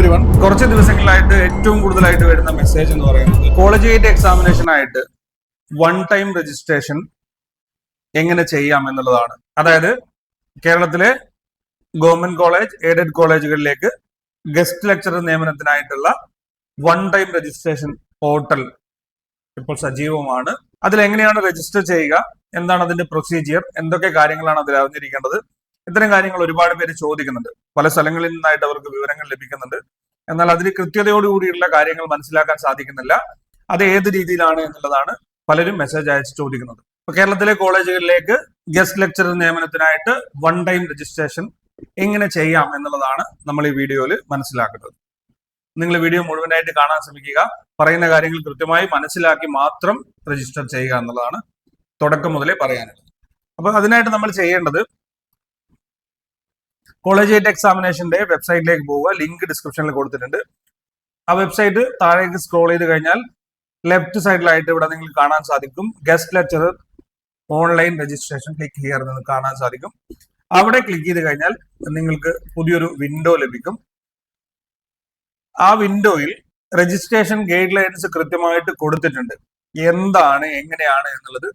Every one കുറച്ച് ദിവസങ്ങളിലായിട്ട് ഏറ്റവും കൂടുതലായിട്ട് വരുന്ന മെസ്സേജ് എന്ന് പറയുന്നത് കോളേജിയേറ്റ് എക്സാമിനേഷൻ ആയിട്ട് വൺ ടൈം രജിസ്ട്രേഷൻ എങ്ങനെ ചെയ്യാം എന്നുള്ളതാണ്. അതായത് കേരളത്തിലെ ഗവൺമെന്റ് കോളേജ് എയ്ഡഡ് കോളേജുകളിലേക്ക് ഗസ്റ്റ് ലെക്ചറർ നിയമനത്തിനായിട്ടുള്ള വൺ ടൈം രജിസ്ട്രേഷൻ പോർട്ടൽ ഇപ്പോൾ സജീവമാണ്. അതിൽ എങ്ങനെയാണ് രജിസ്റ്റർ ചെയ്യുക? എന്താണ് അതിന്റെ പ്രൊസീജിയർ എന്തൊക്കെ കാര്യങ്ങളാണ് അതിൽ അറിഞ്ഞിരിക്കേണ്ടത്? ഇത്തരം കാര്യങ്ങൾ ഒരുപാട് പേര് ചോദിക്കുന്നുണ്ട്. പല സ്ഥലങ്ങളിൽ നിന്നായിട്ട് അവർക്ക് വിവരങ്ങൾ ലഭിക്കുന്നുണ്ട്. എന്നാൽ അതിൽ കൃത്യതയോടുകൂടിയുള്ള കാര്യങ്ങൾ മനസ്സിലാക്കാൻ സാധിക്കുന്നില്ല. അത് ഏത് രീതിയിലാണ് എന്നുള്ളതാണ് പലരും മെസ്സേജ് അയച്ച് ചോദിക്കുന്നത്. ഇപ്പൊ കേരളത്തിലെ കോളേജുകളിലേക്ക് ഗസ്റ്റ് ലെക്ചറർ നിയമനത്തിനായിട്ട് വൺ ടൈം രജിസ്ട്രേഷൻ എങ്ങനെ ചെയ്യാം എന്നുള്ളതാണ് നമ്മൾ ഈ വീഡിയോയിൽ മനസ്സിലാക്കുന്നത്. നിങ്ങൾ വീഡിയോ മുഴുവനായിട്ട് കാണാൻ ശ്രമിക്കുക. പറയുന്ന കാര്യങ്ങൾ കൃത്യമായി മനസ്സിലാക്കി മാത്രം രജിസ്റ്റർ ചെയ്യുക എന്നുള്ളതാണ് തുടക്കം മുതലേ പറയാനുള്ളത്. അപ്പൊ അതിനായിട്ട് നമ്മൾ ചെയ്യേണ്ടത് കോളേജിയേറ്റ് എക്സാമിനേഷന്റെ വെബ്സൈറ്റിലേക്ക് പോവുക. ലിങ്ക് ഡിസ്ക്രിപ്ഷനിൽ കൊടുത്തിട്ടുണ്ട്. ആ വെബ്സൈറ്റ് താഴേക്ക് സ്ക്രോൾ ചെയ്ത് കഴിഞ്ഞാൽ ലെഫ്റ്റ് സൈഡിലായിട്ട് ഇവിടെ നിങ്ങൾക്ക് കാണാൻ സാധിക്കും. Guest lecturer online registration click ചെയ്യാറുണ്ട് എന്ന് കാണാൻ സാധിക്കും. അവിടെ ക്ലിക്ക് ചെയ്ത് കഴിഞ്ഞാൽ നിങ്ങൾക്ക് പുതിയൊരു വിൻഡോ ലഭിക്കും. ആ വിൻഡോയിൽ രജിസ്ട്രേഷൻ ഗൈഡ് ലൈൻസ് കൃത്യമായിട്ട് കൊടുത്തിട്ടുണ്ട്. എന്താണ് എങ്ങനെയാണ് എന്നുള്ളത്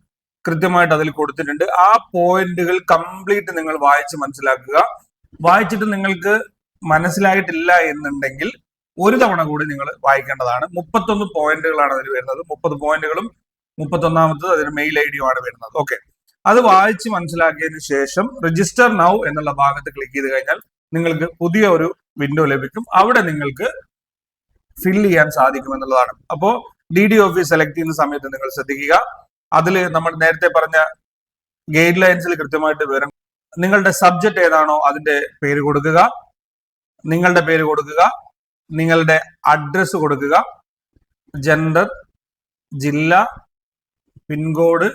കൃത്യമായിട്ട് അതിൽ കൊടുത്തിട്ടുണ്ട്. ആ പോയിന്റുകൾ കംപ്ലീറ്റ് നിങ്ങൾ വായിച്ച് മനസ്സിലാക്കുക. വായിച്ചിട്ട് നിങ്ങൾക്ക് മനസ്സിലായിട്ടില്ല എന്നുണ്ടെങ്കിൽ ഒരു തവണ കൂടി നിങ്ങൾ വായിക്കേണ്ടതാണ്. മുപ്പത്തൊന്ന് പോയിന്റുകളാണ് അതിൽ വരുന്നത്. മുപ്പത് പോയിന്റുകളും മുപ്പത്തൊന്നാമത്തത് അതിന് മെയിൽ ഐ ഡിയുമാണ് വരുന്നത്. ഓക്കെ അത് വായിച്ച് മനസ്സിലാക്കിയതിന് ശേഷം രജിസ്റ്റർ നൗ എന്നുള്ള ഭാഗത്ത് ക്ലിക്ക് ചെയ്ത് കഴിഞ്ഞാൽ നിങ്ങൾക്ക് പുതിയ ഒരു വിൻഡോ ലഭിക്കും. അവിടെ നിങ്ങൾക്ക് ഫിൽ ചെയ്യാൻ സാധിക്കും എന്നുള്ളതാണ്. അപ്പോൾ ഡി ഡി ഓഫീസ് സെലക്ട് ചെയ്യുന്ന സമയത്ത് നിങ്ങൾ ശ്രദ്ധിക്കുക. അതിൽ നമ്മൾ നേരത്തെ പറഞ്ഞ ഗൈഡ് ലൈൻസിൽ കൃത്യമായിട്ട് വരും നിങ്ങളുടെ സബ്ജക്ട് ഏതാണോ അതിന്റെ പേര് കൊടുക്കുക. നിങ്ങളുടെ പേര് കൊടുക്കുക. നിങ്ങളുടെ അഡ്രസ്സ് കൊടുക്കുക. ജെൻഡർ ജില്ല pincode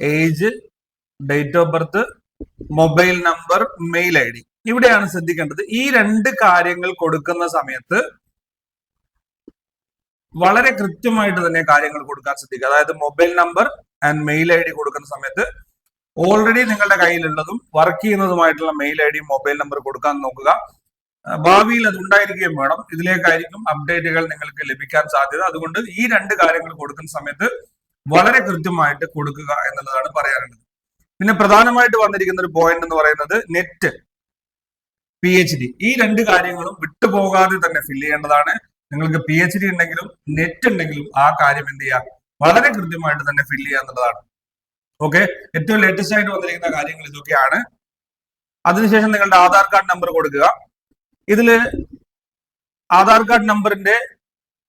age date of birth mobile number mail I D ഇവിടെയാണ് ശ്രദ്ധിക്കേണ്ടത്. ഈ രണ്ട് കാര്യങ്ങൾ കൊടുക്കുന്ന സമയത്ത് വളരെ കൃത്യമായിട്ട് തന്നെ കാര്യങ്ങൾ കൊടുക്കാൻ ശ്രദ്ധിക്കുക. അതായത് mobile number and mail I D കൊടുക്കുന്ന സമയത്ത് ഓൾറെഡി നിങ്ങളുടെ കയ്യിലുള്ളതും work ചെയ്യുന്നതുമായിട്ടുള്ള mail I D mobile number കൊടുക്കാൻ നോക്കുക. ഭാവിയിൽ അത് ഉണ്ടായിരിക്കുകയും വേണം. ഇതിലേക്കായിരിക്കും അപ്ഡേറ്റുകൾ നിങ്ങൾക്ക് ലഭിക്കാൻ സാധ്യത. അതുകൊണ്ട് ഈ രണ്ട് കാര്യങ്ങൾ കൊടുക്കുന്ന സമയത്ത് വളരെ കൃത്യമായിട്ട് കൊടുക്കുക എന്നുള്ളതാണ് പറയാനുള്ളത്. പിന്നെ പ്രധാനമായിട്ട് വന്നിരിക്കുന്ന ഒരു പോയിന്റ് എന്ന് പറയുന്നത് നെറ്റ് പി എച്ച് ഡി ഈ രണ്ട് കാര്യങ്ങളും വിട്ടുപോകാതെ തന്നെ ഫില്ല് ചെയ്യേണ്ടതാണ്. നിങ്ങൾക്ക് പി എച്ച് ഡി ഉണ്ടെങ്കിലും നെറ്റ് ഉണ്ടെങ്കിലും ആ കാര്യം എന്ത് ചെയ്യുക? വളരെ കൃത്യമായിട്ട് തന്നെ ഫില്ല് ചെയ്യുക എന്നുള്ളതാണ്. ഓക്കെ ഏറ്റവും ലേറ്റസ്റ്റ് ആയിട്ട് വന്നിരിക്കുന്ന കാര്യങ്ങൾ ഇതൊക്കെയാണ്. അതിനുശേഷം നിങ്ങളുടെ ആധാർ കാർഡ് നമ്പർ കൊടുക്കുക. ഇതിൽ ആധാർ കാർഡ് നമ്പറിന്റെ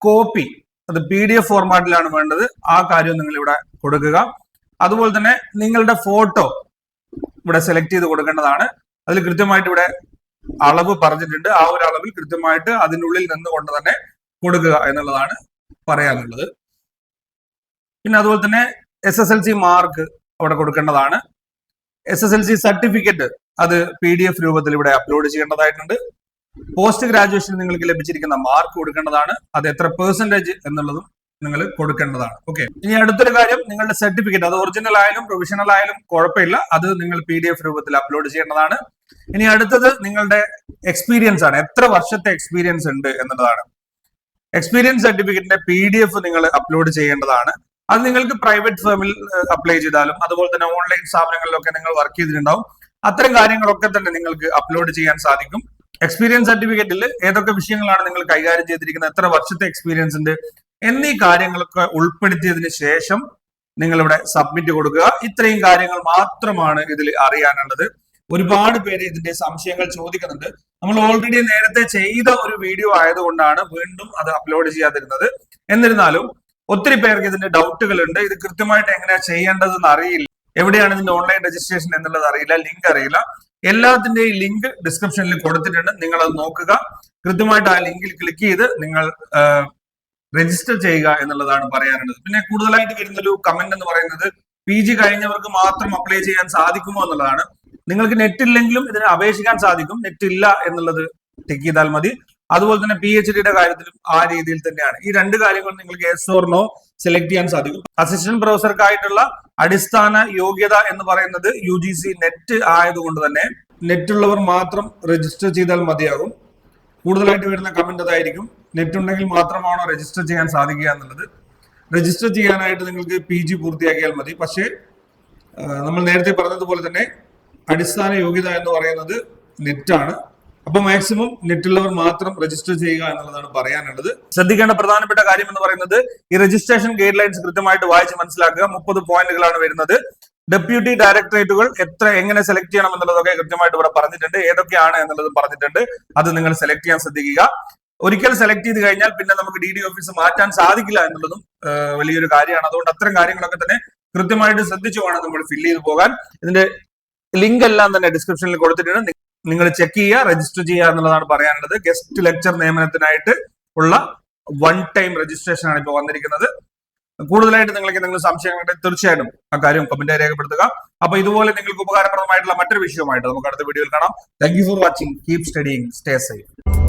കോപ്പി അത് പി ഡി എഫ് ഫോർമാറ്റിലാണ് വേണ്ടത്. ആ കാര്യം നിങ്ങൾ ഇവിടെ കൊടുക്കുക. അതുപോലെ തന്നെ നിങ്ങളുടെ ഫോട്ടോ ഇവിടെ സെലക്ട് ചെയ്ത് കൊടുക്കേണ്ടതാണ്. അതിൽ കൃത്യമായിട്ട് ഇവിടെ അളവ് പറഞ്ഞിട്ടുണ്ട്. ആ ഒരു അളവിൽ കൃത്യമായിട്ട് അതിനുള്ളിൽ നിന്നുകൊണ്ട് തന്നെ കൊടുക്കുക എന്നുള്ളതാണ് പറയാനുള്ളത്. പിന്നെ അതുപോലെ തന്നെ S S L C mark അവിടെ കൊടുക്കേണ്ടതാണ്. S S L C certificate അത് പി ഡി എഫ് രൂപത്തിൽ ഇവിടെ അപ്ലോഡ് ചെയ്യേണ്ടതായിട്ടുണ്ട്. പോസ്റ്റ് ഗ്രാജുവേഷൻ നിങ്ങൾക്ക് ലഭിച്ചിരിക്കുന്ന മാർക്ക് കൊടുക്കേണ്ടതാണ്. അത് എത്ര പെർസെന്റേജ് എന്നുള്ളതും നിങ്ങൾ കൊടുക്കേണ്ടതാണ്. ഓക്കെ ഇനി അടുത്തൊരു കാര്യം നിങ്ങളുടെ സർട്ടിഫിക്കറ്റ് അത് ഒറിജിനൽ ആയാലും പ്രൊവിഷണൽ ആയാലും കുഴപ്പമില്ല. അത് നിങ്ങൾ പി ഡി എഫ് രൂപത്തിൽ അപ്ലോഡ് ചെയ്യേണ്ടതാണ്. ഇനി അടുത്തത് നിങ്ങളുടെ എക്സ്പീരിയൻസ് ആണ്. എത്ര വർഷത്തെ എക്സ്പീരിയൻസ് ഉണ്ട് എന്നുള്ളതാണ്. എക്സ്പീരിയൻസ് സർട്ടിഫിക്കറ്റിന്റെ പി ഡി എഫ് നിങ്ങൾ അപ്ലോഡ് ചെയ്യേണ്ടതാണ്. അത് നിങ്ങൾക്ക് പ്രൈവറ്റ് ഫേമിൽ അപ്ലൈ ചെയ്താലും അതുപോലെ തന്നെ ഓൺലൈൻ സ്ഥാപനങ്ങളിലൊക്കെ നിങ്ങൾ വർക്ക് ചെയ്തിട്ടുണ്ടാവും. അത്തരം കാര്യങ്ങളൊക്കെ തന്നെ നിങ്ങൾക്ക് അപ്ലോഡ് ചെയ്യാൻ സാധിക്കും. എക്സ്പീരിയൻസ് സർട്ടിഫിക്കറ്റിൽ ഏതൊക്കെ വിഷയങ്ങളാണ് നിങ്ങൾ കൈകാര്യം ചെയ്തിരിക്കുന്നത് എത്ര വർഷത്തെ എക്സ്പീരിയൻസ് ഉണ്ട് എന്നീ കാര്യങ്ങളൊക്കെ ഉൾപ്പെടുത്തിയതിന് ശേഷം നിങ്ങൾ ഇവിടെ സബ്മിറ്റ് കൊടുക്കുക. ഇത്രയും കാര്യങ്ങൾ മാത്രമാണ് ഇതിൽ അറിയാനുള്ളത്. ഒരുപാട് പേര് ഇതിന്റെ സംശയങ്ങൾ ചോദിക്കുന്നുണ്ട്. നമ്മൾ ഓൾറെഡി നേരത്തെ ചെയ്ത ഒരു വീഡിയോ ആയതുകൊണ്ടാണ് വീണ്ടും അത് അപ്ലോഡ് ചെയ്യാതിരുന്നത്. എന്നിരുന്നാലും ഒത്തിരി പേർക്ക് ഇതിന്റെ ഡൗട്ടുകൾ ഉണ്ട് ഇത് കൃത്യമായിട്ട് എങ്ങനെയാ ചെയ്യേണ്ടതെന്ന് അറിയില്ല. എവിടെയാണ് ഇതിന്റെ ഓൺലൈൻ രജിസ്ട്രേഷൻ എന്നുള്ളത് അറിയില്ല ലിങ്ക് അറിയില്ല. എല്ലാത്തിന്റെയും ലിങ്ക് ഡിസ്ക്രിപ്ഷനിൽ കൊടുത്തിട്ടുണ്ട്. നിങ്ങൾ അത് നോക്കുക. കൃത്യമായിട്ട് ആ ലിങ്കിൽ ക്ലിക്ക് ചെയ്ത് നിങ്ങൾ രജിസ്റ്റർ ചെയ്യുക എന്നുള്ളതാണ് പറയാനുള്ളത്. പിന്നെ കൂടുതലായിട്ട് വരുന്ന ഒരു കമന്റ് എന്ന് പറയുന്നത് പി ജി കഴിഞ്ഞവർക്ക് മാത്രം അപ്ലൈ ചെയ്യാൻ സാധിക്കുമോ എന്നുള്ളതാണ്. നിങ്ങൾക്ക് നെറ്റ് ഇല്ലെങ്കിലും ഇതിന് അപേക്ഷിക്കാൻ സാധിക്കും. നെറ്റ് ഇല്ല എന്നുള്ളത് ടിക്ക് ചെയ്താൽ മതി. അതുപോലെ തന്നെ പി എച്ച് ഡിയുടെ കാര്യത്തിലും ആ രീതിയിൽ തന്നെയാണ്. ഈ രണ്ട് കാര്യങ്ങൾ നിങ്ങൾക്ക് എസ് ഓർണോ സെലക്ട് ചെയ്യാൻ സാധിക്കും. അസിസ്റ്റന്റ് പ്രൊഫസർക്കായിട്ടുള്ള അടിസ്ഥാന യോഗ്യത എന്ന് പറയുന്നത് യു ജി സി നെറ്റ് ആയതുകൊണ്ട് തന്നെ നെറ്റ് ഉള്ളവർ മാത്രം രജിസ്റ്റർ ചെയ്താൽ മതിയാകും. കൂടുതലായിട്ട് വരുന്ന കമന്റ് അതായിരിക്കും. നെറ്റ് ഉണ്ടെങ്കിൽ മാത്രമാണോ രജിസ്റ്റർ ചെയ്യാൻ സാധിക്കുക എന്നുള്ളത്. രജിസ്റ്റർ ചെയ്യാനായിട്ട് നിങ്ങൾക്ക് പി ജി പൂർത്തിയാക്കിയാൽ മതി. പക്ഷേ നമ്മൾ നേരത്തെ പറഞ്ഞതുപോലെ തന്നെ അടിസ്ഥാന യോഗ്യത എന്ന് പറയുന്നത് നെറ്റാണ് അപ്പൊ മാക്സിമം നെറ്റുള്ളവർ മാത്രം രജിസ്റ്റർ ചെയ്യുക എന്നുള്ളതാണ് പറയാനുള്ളത്. ശ്രദ്ധിക്കേണ്ട പ്രധാനപ്പെട്ട കാര്യം എന്ന് പറയുന്നത് ഈ രജിസ്ട്രേഷൻ ഗൈഡ് ലൈൻസ് കൃത്യമായിട്ട് വായിച്ച് മനസ്സിലാക്കുക. മുപ്പത് പോയിന്റുകളാണ് വരുന്നത്. ഡെപ്യൂട്ടി ഡയറക്ടറേറ്റുകൾ എത്ര എങ്ങനെ സെലക്ട് ചെയ്യണം എന്നുള്ളതൊക്കെ കൃത്യമായിട്ട് ഇവിടെ പറഞ്ഞിട്ടുണ്ട്. ഏതൊക്കെയാണ് എന്നുള്ളത് പറഞ്ഞിട്ടുണ്ട്. അത് നിങ്ങൾ സെലക്ട് ചെയ്യാൻ ശ്രദ്ധിക്കുക. ഒരിക്കൽ സെലക്ട് ചെയ്ത് കഴിഞ്ഞാൽ പിന്നെ നമുക്ക് ഡി ഡി ഓഫീസ് മാറ്റാൻ സാധിക്കില്ല എന്നുള്ളതും വലിയൊരു കാര്യമാണ്. അതുകൊണ്ട് അത്തരം കാര്യങ്ങളൊക്കെ തന്നെ കൃത്യമായിട്ട് ശ്രദ്ധിച്ചു വേണം നമ്മൾ ഫില്ല് ചെയ്ത് പോകാൻ. ഇതിന്റെ ലിങ്ക് എല്ലാം തന്നെ ഡിസ്ക്രിപ്ഷനിൽ കൊടുത്തിട്ടുണ്ട്. നിങ്ങൾ ചെക്ക് ചെയ്യുക രജിസ്റ്റർ ചെയ്യുക എന്നുള്ളതാണ് പറയാനുള്ളത്. ഗസ്റ്റ് ലെക്ചർ നിയമനത്തിനായിട്ട് ഉള്ള വൺ ടൈം രജിസ്ട്രേഷൻ ആണ് ഇപ്പോൾ വന്നിരിക്കുന്നത്. കൂടുതലായിട്ട് നിങ്ങൾക്ക് എന്തെങ്കിലും സംശയങ്ങളുണ്ടെങ്കിൽ തീർച്ചയായിട്ടും ആ കാര്യം കമന്റ് രേഖപ്പെടുത്തുക. അപ്പൊ ഇതുപോലെ നിങ്ങൾക്ക് ഉപകാരപ്രദമായിട്ടുള്ള മറ്റൊരു വിഷയമായിട്ട് നമുക്ക് അടുത്ത വീഡിയോയിൽ കാണാം. Thank you for watching keep studying stay safe